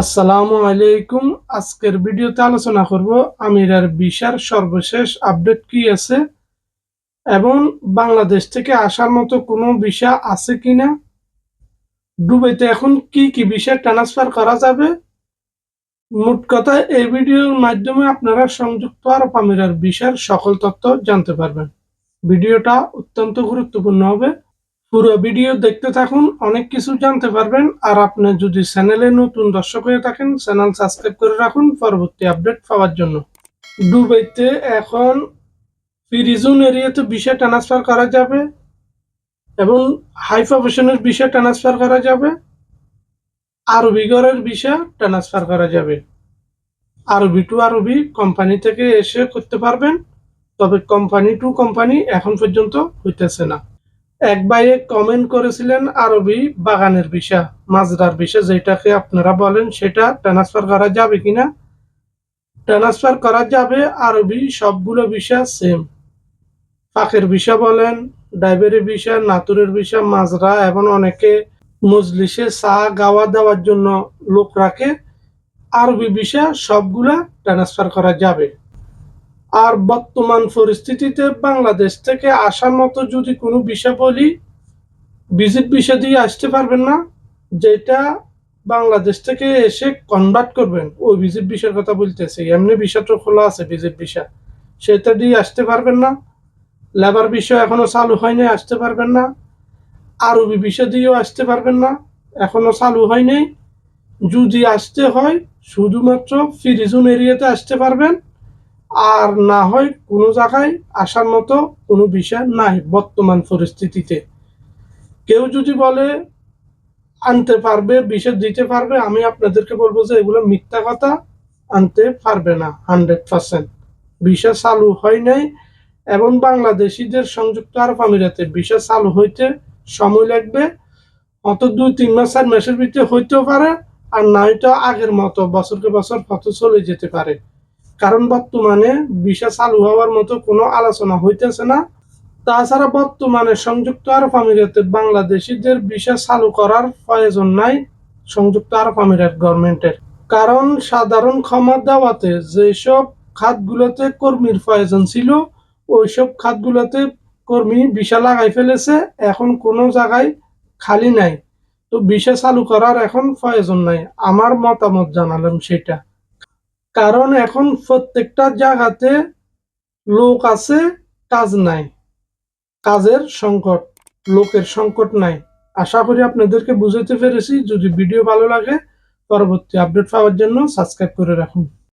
আসসালামু আলাইকুম। আজকের ভিডিওতে আলোচনা করব আমিরার ভিসার সর্বশেষ আপডেট কি আছে এবং বাংলাদেশ থেকে আসার মতো কোনো ভিসা আছে কিনা? দুবাইতে এখন কি কি ভিসা ট্রান্সফার করা যাবে? মোট কথা, এই ভিডিওর মাধ্যমে আপনারা সংযুক্ত আরব আমিরার ভিসার সকল তথ্য জানতে পারবেন। ভিডিওটা অত্যন্ত গুরুত্বপূর্ণ হবে। পুরো ভিডিও দেখতে থাকুন, অনেক কিছু জানতে পারবেন। আর আপনি যদি চ্যানেলে নতুন দর্শক হয়ে থাকেন, চ্যানেল সাবস্ক্রাইব করে রাখুন পরবর্তী আপডেট পাওয়ার জন্য। দুবাইতে এখন ফিরিজুন এরিয়াতে বিষয় ট্রান্সফার করা যাবে এবং হাই প্রফেশনের বিষয় ট্রান্সফার করা যাবে। আরবি ঘরের বিষয় ট্রান্সফার করা যাবে। আরবি টু আরবি কোম্পানি থেকে এসে করতে পারবেন, তবে কোম্পানি টু কোম্পানি এখন পর্যন্ত হইতেছে না। এক ভাইয়ে কমেন্ট করেছিলেন আরবি বাগানের বিষা, মাজরার বিষা যেটাকে আপনারা বলেন সেটা ট্রান্সফার করা যাবে কিনা? ট্রান্সফার করা যাবে আরবি সবগুলো বিষা সেম ফাঁকের বিষা বলেন ডাইভারের বিষা, নাতুরের বিষা, মাজরা এবং অনেকে মজলিসে চা গাওয়া দেওয়ার জন্য লোক রাখে। আরবি বিষা সবগুলা ট্রান্সফার করা যাবে। আর বর্তমান পরিস্থিতিতে বাংলাদেশ থেকে আসার মতো যদি কোনো বিষয় বলি ভিজিট বিষয় দিয়ে আসতে পারবেন না, যেটা বাংলাদেশ থেকে এসে কনভার্ট করবেন। ওই ভিজিট বিষয়ের কথা বলতেছে, এমনি বিষয়টা খোলা আছে ভিজিট বিষয়। সেটা দিয়ে আসতে পারবেন না লেবার বিষয় এখনও চালু হয়নি, আসতে পারবেন না আরবি বিষয় দিয়েও আসতে পারবেন না, এখনও চালু হয়নি। যদি আসতে হয়, শুধুমাত্র ফ্রিজুন এরিয়াতে আসতে পারবেন। আর না হয় কোনো জায়গায় আসার মতো কোনো বিষয় নাই বর্তমান পরিস্থিতিতে। কেউ যদি বলে, আনতে পারবে, বিষয় দিতে পারবে, আমি আপনাদেরকে বলব যে এগুলো মিথ্যা কথা, আনতে পারবে না, হান্ড্রেড পার্সেন্ট। বিষয় চালু হয় নাই এবং বাংলাদেশিদের সংযুক্ত আরব আমিরাতে বিষয় চালু হইতে সময় লাগবে, অত দুই, তিন মাস, চার মাসের ভিতরে হইতেও পারে, আর নয়তো আগের মতো বছরকে বছর কত চলে যেতে পারে। কারণ বর্তমানে ভিসা চালু হওয়ার মতো কোনো আলোচনা হইতেছে না। তাছাড়া বর্তমানে সংযুক্ত আরব আমিরাতে বাংলাদেশিদের ভিসা চালু করার প্রয়োজন নাই সংযুক্ত আরব আমিরাত গভর্নমেন্টের। কারণ সাধারণ ক্ষমা দেওয়াতে যেসব খাতগুলোতে কর্মীর প্রয়োজন ছিল, ওইসব খাতগুলোতে কর্মী ভিসা লাগাই ফেলেছে, এখন কোনো জায়গায় খালি নাই। তো ভিসা চালু করার এখন প্রয়োজন নাই। আমার মতামত জানালাম সেটা। কারণ এখন প্রত্যেকটা জায়গাতে লোক আছে, কাজ নাই। কাজের সংকট, লোকের সংকট নাই। আশা করি আপনাদেরকে বুঝাতে পেরেছি। যদি ভিডিও ভালো লাগে, পরবর্তী আপডেট পাওয়ার জন্য সাবস্ক্রাইব করে রাখুন।